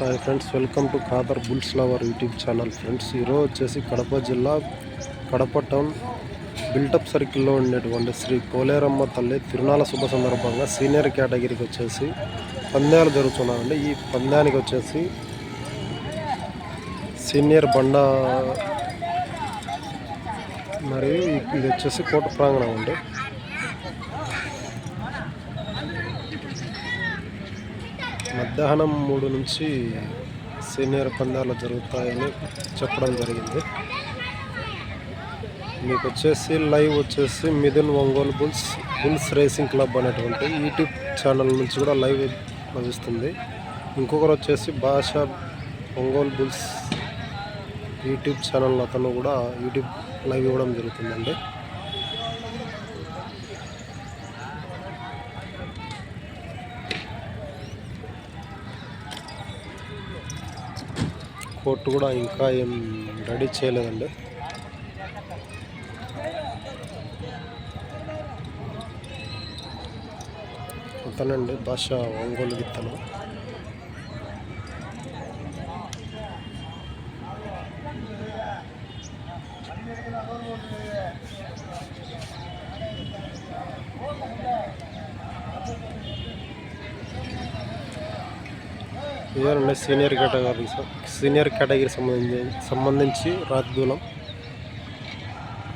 Hi friends welcome to Khader bulls lover YouTube channel friends. ఈరోజు వచ్చేసి కడప జిల్లా Kadapa town built-up సర్కిల్లో ఉండేటువంటి శ్రీ కోలేరమ్మ తల్లి తిరునాల శుభ సందర్భంగా సీనియర్ కేటగిరీకి వచ్చేసి పందాలు జరుగుతున్నాయండి. ఈ పందానికి వచ్చేసి సీనియర్ బండ మరియు ఇది వచ్చేసి కోట ప్రాంగణం అండి. మధ్యాహ్నం మూడు నుంచి సీనియర్ పందాలు జరుగుతాయని చెప్పడం జరిగింది. మీకు వచ్చేసి లైవ్ వచ్చేసి Mithun Ongole bulls bulls racing club అనేటువంటి యూట్యూబ్ ఛానల్ నుంచి కూడా లైవ్ లభిస్తుంది. ఇంకొకరు వచ్చేసి భాష ఒంగోలు బుల్స్ యూట్యూబ్ ఛానల్ అతను కూడా యూట్యూబ్ లైవ్ ఇవ్వడం జరుగుతుందండి. కోర్టు కూడా ఇంకా ఏం రెడీ చేయలేదండి. అతనండి భాష ఒంగోలు గిత్తలు. ఇదేనండి సీనియర్ కేటగిరీ సీనియర్ కేటగిరీ సంబంధించి సంబంధించి రాతి దూలం